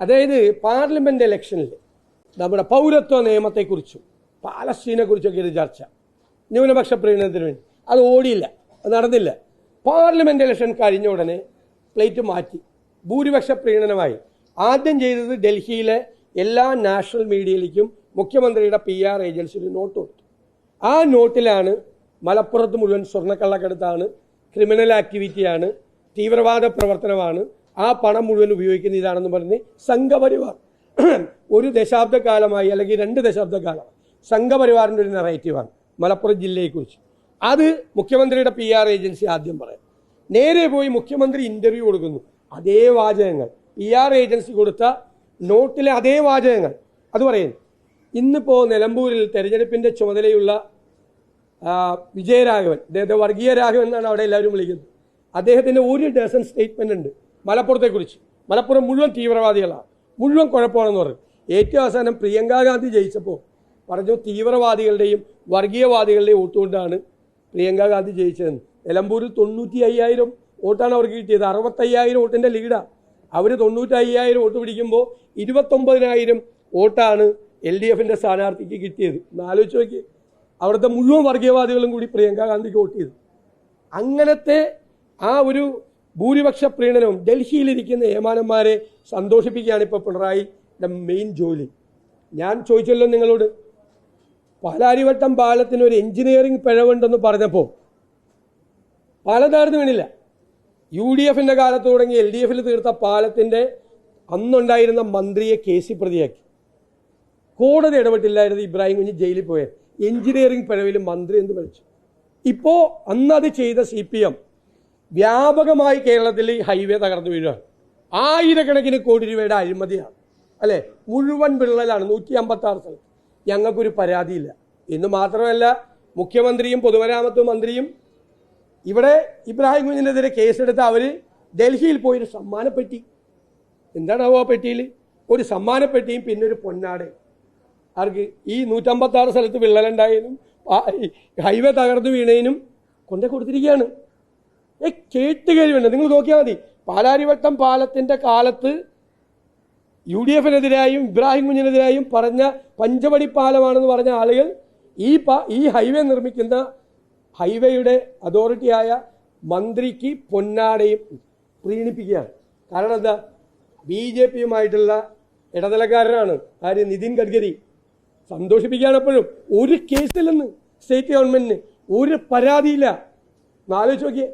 അതായത് പാർലമെന്റ് ഇലക്ഷനിൽ നമ്മുടെ പൗരത്വ നിയമത്തെക്കുറിച്ചും പാലസ്തീനെ കുറിച്ചൊക്കെ ഒരു ചർച്ച. ന്യൂനപക്ഷ പ്രീണനത്തിന് വേണ്ടി. അത് ഓടിയില്ല. അത് നടന്നില്ല. പാർലമെന്റ് ഇലക്ഷൻ കഴിഞ്ഞ ഉടനെ പ്ലേറ്റ് മാറ്റി. ഭൂരിപക്ഷ പ്രീണനമായി. ആദ്യം ചെയ്തത് ഡൽഹിയിലെ എല്ലാ നാഷണൽ മീഡിയയിലേക്കും മുഖ്യമന്ത്രിയുടെ പി ആർ ഏജൻസിയിൽ നോട്ട് കൊടുത്തു. ആ നോട്ടിലാണ് മലപ്പുറത്ത് മുഴുവൻ സ്വർണക്കള്ളക്കടുത്താണ് ക്രിമിനൽ ആക്ടിവിറ്റിയാണ് തീവ്രവാദ പ്രവർത്തനമാണ് ആ പണം മുഴുവൻ ഉപയോഗിക്കുന്ന ഇതാണെന്ന് പറഞ്ഞ് സംഘപരിവാർ ഒരു ദശാബ്ദക്കാലമായി അല്ലെങ്കിൽ രണ്ട് ദശാബ്ദക്കാലമായി സംഘപരിവാറിന്റെ ഒരു നെറേറ്റീവാണ് മലപ്പുറം ജില്ലയെക്കുറിച്ച്. അത് മുഖ്യമന്ത്രിയുടെ പി ആർ ഏജൻസി ആദ്യം പറയാം. നേരെ പോയി മുഖ്യമന്ത്രി ഇന്റർവ്യൂ കൊടുക്കുന്നു. അതേ വാചകങ്ങൾ. പി ആർ ഏജൻസി കൊടുത്ത നോട്ടിലെ അതേ വാചകങ്ങൾ. അത് പറയുന്നു ഇന്നിപ്പോൾ നിലമ്പൂരിൽ തെരഞ്ഞെടുപ്പിന്റെ ചുമതലയുള്ള വിജയരാഘവൻ അദ്ദേഹത്തെ വർഗീയ രാഘവൻ എന്നാണ് അവിടെ എല്ലാവരും വിളിക്കുന്നത്. അദ്ദേഹത്തിന്റെ ഒരു ഡസൺ സ്റ്റേറ്റ്മെന്റ് ഉണ്ട്. മലപ്പുറത്തെക്കുറിച്ച്. മലപ്പുറം മുഴുവൻ തീവ്രവാദികളാണ്. മുഴുവൻ കുഴപ്പമാണെന്ന് പറഞ്ഞു ഏറ്റവും അവസാനം പ്രിയങ്കാഗാന്ധി ജയിച്ചപ്പോൾ പറഞ്ഞു തീവ്രവാദികളുടെയും വർഗീയവാദികളുടെയും വോട്ടുകൊണ്ടാണ് പ്രിയങ്കാ ഗാന്ധി ജയിച്ചതെന്ന്. നിലമ്പൂരിൽ തൊണ്ണൂറ്റി അയ്യായിരം വോട്ടാണ് അവർക്ക് കിട്ടിയത്. അറുപത്തയ്യായിരം വോട്ടിന്റെ ലീഡാണ് അവർ തൊണ്ണൂറ്റി അയ്യായിരം വോട്ട് പിടിക്കുമ്പോൾ ഇരുപത്തൊമ്പതിനായിരം വോട്ടാണ് എൽ ഡി എഫിന്റെ സ്ഥാനാർത്ഥിക്ക് കിട്ടിയത്. എന്നാലോചിച്ച് നോക്കി അവിടുത്തെ മുഴുവൻ വർഗീയവാദികളും കൂടി പ്രിയങ്കാ ഗാന്ധിക്ക് വോട്ട് ചെയ്തു. അങ്ങനത്തെ ആ ഒരു ഭൂരിപക്ഷ പ്രീണനവും ഡൽഹിയിലിരിക്കുന്ന ഏമാനന്മാരെ സന്തോഷിപ്പിക്കുകയാണ് ഇപ്പോൾ പിണറായിയുടെ മെയിൻ ജോലി. ഞാൻ ചോദിച്ചല്ലോ നിങ്ങളോട് പാലാരിവട്ടം പാലത്തിന് ഒരു എഞ്ചിനീയറിംഗ് പിഴവുണ്ടെന്ന് പറഞ്ഞപ്പോൾ പാലം വീണില്ല. യു ഡി എഫിന്റെ കാലത്ത് തുടങ്ങി എൽ ഡി എഫിൽ തീർത്ത പാലത്തിന്റെ അന്നുണ്ടായിരുന്ന മന്ത്രിയെ കേസി പ്രതിയാക്കി. കോടതി ഇടപെട്ടില്ലായിരുന്നു ഇബ്രാഹിം കുഞ്ഞ് ജയിലിൽ പോയത്. എഞ്ചിനീയറിംഗ് പിഴവിൽ മന്ത്രി എന്ന് വിളിച്ചു ഇപ്പോൾ അന്നത് ചെയ്ത സി പി എം വ്യാപകമായി കേരളത്തിൽ ഈ ഹൈവേ തകർന്നു വീഴുകയാണ്. ആയിരക്കണക്കിന് കോടി രൂപയുടെ അഴിമതിയാണ്. അല്ലെ? മുഴുവൻ വിള്ളലാണ് നൂറ്റി അമ്പത്തി ആറ് സ്ഥലത്ത്. ഞങ്ങൾക്കൊരു പരാതിയില്ല. എന്ന് മാത്രമല്ല മുഖ്യമന്ത്രിയും പൊതുമരാമത്ത് മന്ത്രിയും ഇവിടെ ഇബ്രാഹിം കുഞ്ഞിനെതിരെ കേസെടുത്ത് അവർ ഡൽഹിയിൽ പോയൊരു സമ്മാനപ്പെട്ടി എന്താണാവോ ആ പെട്ടിയിൽ ഒരു സമ്മാനപ്പെട്ടിയും പിന്നെ ഒരു പൊന്നാട്. ആർക്ക്? ഈ നൂറ്റമ്പത്താറ് സ്ഥലത്ത് വിള്ളലുണ്ടായതിനും ഹൈവേ തകർന്നു വീണതിനും കൊണ്ടേ കൊടുത്തിരിക്കുകയാണ്. ഏ കേട്ട് കഴിവുണ്ട് നിങ്ങൾ നോക്കിയാൽ മതി. പാലാരിവട്ടം പാലത്തിന്റെ കാലത്ത് യു ഡി എഫിനെതിരായും ഇബ്രാഹിം കുഞ്ഞിനെതിരായും പറഞ്ഞ പഞ്ചവടി പാലമാണെന്ന് പറഞ്ഞ ആളുകൾ ഈ പാ ഈ ഹൈവേ നിർമ്മിക്കുന്ന ഹൈവേയുടെ അതോറിറ്റിയായ മന്ത്രിക്ക് പൊന്നാടയും പ്രീണിപ്പിക്കുകയാണ്. കാരണം എന്താ? ബി ജെ പിയുമായിട്ടുള്ള ഇടനിലക്കാരനാണ് ആര് നിതിൻ ഗഡ്കരി. സന്തോഷിപ്പിക്കുകയാണ് എപ്പോഴും. ഒരു കേസിലെന്ന് സ്റ്റേറ്റ് ഗവൺമെന്റിന് ഒരു പരാതിയില്ല. എന്നാലോചിച്ച് നോക്കിയേ.